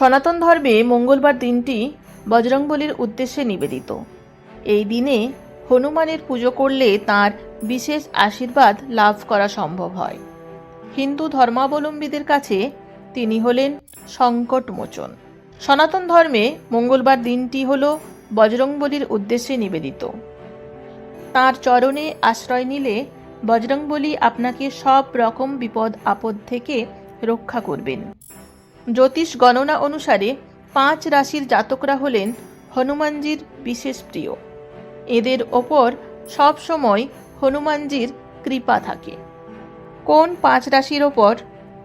সনাতন ধর্মে মঙ্গলবার দিনটি বজরংবলির উদ্দেশ্যে নিবেদিত। এই দিনে হনুমানের পুজো করলে তার বিশেষ আশীর্বাদ লাভ করা সম্ভব হয়। হিন্দু ধর্মাবলম্বীদের কাছে তিনি হলেন সংকটমোচন। সনাতন ধর্মে মঙ্গলবার দিনটি হল বজরংবলির উদ্দেশ্যে নিবেদিত। তার চরণে আশ্রয় নিলে বজরংবলী আপনাকে সব রকম বিপদ আপদ থেকে রক্ষা করবেন। জ্যোতিষ গণনা অনুসারে পাঁচ রাশির জাতকরা হলেন হনুমানজির বিশেষ প্রিয়। এদের ওপর সব সময় হনুমানজির কৃপা থাকে। কোন পাঁচ রাশির ওপর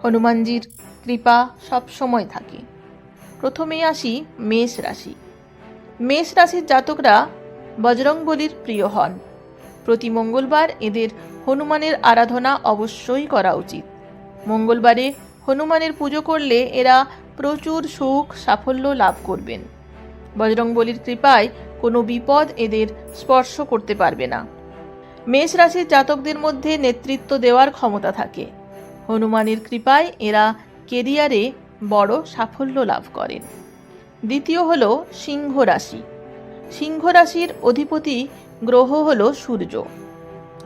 হনুমানজির কৃপা সব সময় থাকে? প্রথমেই আসি মেষ রাশি। মেষ রাশির জাতকরা বজরংবলীর প্রিয় হন। প্রতি মঙ্গলবার এদের হনুমানের আরাধনা অবশ্যই করা উচিত। মঙ্গলবারে হনুমানের পুজো করলে এরা প্রচুর সুখ সাফল্য লাভ করবেন। বজরংবলীর কৃপায় কোনো বিপদ এদের স্পর্শ করতে পারবে না। মেষ রাশির জাতকদের মধ্যে নেতৃত্ব দেওয়ার ক্ষমতা থাকে। হনুমানের কৃপায় এরা কেরিয়ারে বড় সাফল্য লাভ করেন। দ্বিতীয় হল সিংহ রাশি। সিংহ রাশির অধিপতি গ্রহ হল সূর্য।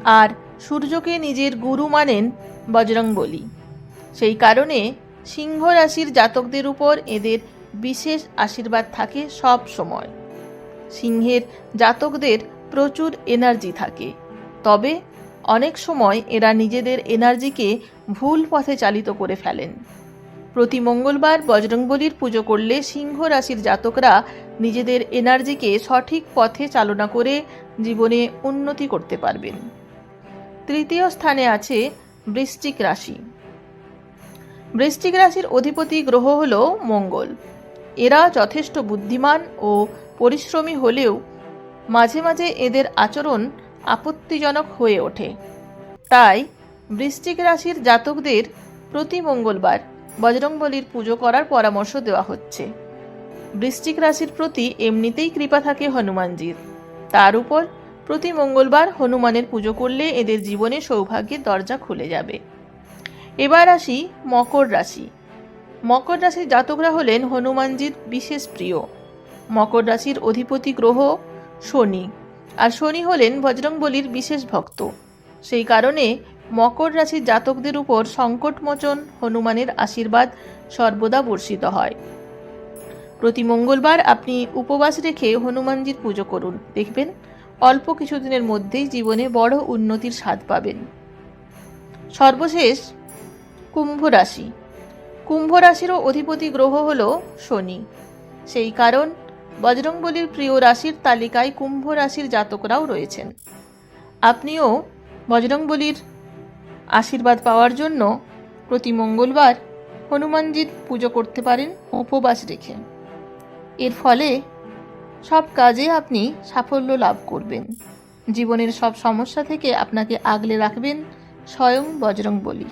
আর সূর্যকে নিজের গুরু মানেন বজরংবলী। সেই কারণে সিংহ রাশির জাতকদের উপর এদের বিশেষ আশীর্বাদ থাকে সব সময়। সিংহের জাতকদের প্রচুর এনার্জি থাকে। তবে অনেক সময় এরা নিজেদের এনার্জিকে ভুল পথে চালিত করে ফেলেন। প্রতি মঙ্গলবার বজরংবলীর পুজো করলে সিংহ রাশির জাতকরা নিজেদের এনার্জিকে সঠিক পথে চালনা করে জীবনে উন্নতি করতে পারবেন। তৃতীয় স্থানে আছে বৃশ্চিক রাশি। বৃশ্চিক রাশির অধিপতি গ্রহ হল মঙ্গল। এরা যথেষ্ট বুদ্ধিমান ও পরিশ্রমী হলেও মাঝে মাঝে এদের আচরণ আপত্তিজনক হয়ে ওঠে। তাই বৃশ্চিক রাশির জাতকদের প্রতি মঙ্গলবার বজরংবলীর পুজো করার পরামর্শ দেওয়া হচ্ছে। বৃশ্চিক রাশির প্রতি এমনিতেই কৃপা থাকে হনুমানজির। তার উপর প্রতি মঙ্গলবার হনুমানের পুজো করলে এদের জীবনে সৌভাগ্যের দরজা খুলে যাবে। এবার আসি মকর রাশি। মকর রাশির জাতকরা হলেন হনুমানজির বিশেষ প্রিয়। মকর রাশির অধিপতি গ্রহ শনি, আর শনি হলেন বজরংবলীর বিশেষ ভক্ত। সেই কারণে মকর রাশির জাতকদের উপর সংকটমোচন হনুমানের আশীর্বাদ সর্বদা বর্ষিত হয়। প্রতি মঙ্গলবার আপনি উপবাস রেখে হনুমানজির পুজো করুন। দেখবেন অল্প কিছুদিনের মধ্যেই জীবনে বড় উন্নতির স্বাদ পাবেন। সর্বশেষ কুম্ভ রাশি। কুম্ভ রাশিরও অধিপতি গ্রহ হল শনি। সেই কারণ বজরংবলীর প্রিয় রাশির তালিকায় কুম্ভ রাশির জাতকরাও রয়েছেন। আপনিও বজরংবলীর আশীর্বাদ পাওয়ার জন্য প্রতি মঙ্গলবার হনুমানজির পুজো করতে পারেন উপবাস রেখে। এর ফলে সব কাজে আপনি সাফল্য লাভ করবেন। জীবনের সব সমস্যা থেকে আপনাকে আগলে রাখবেন স্বয়ং বজরংবলী।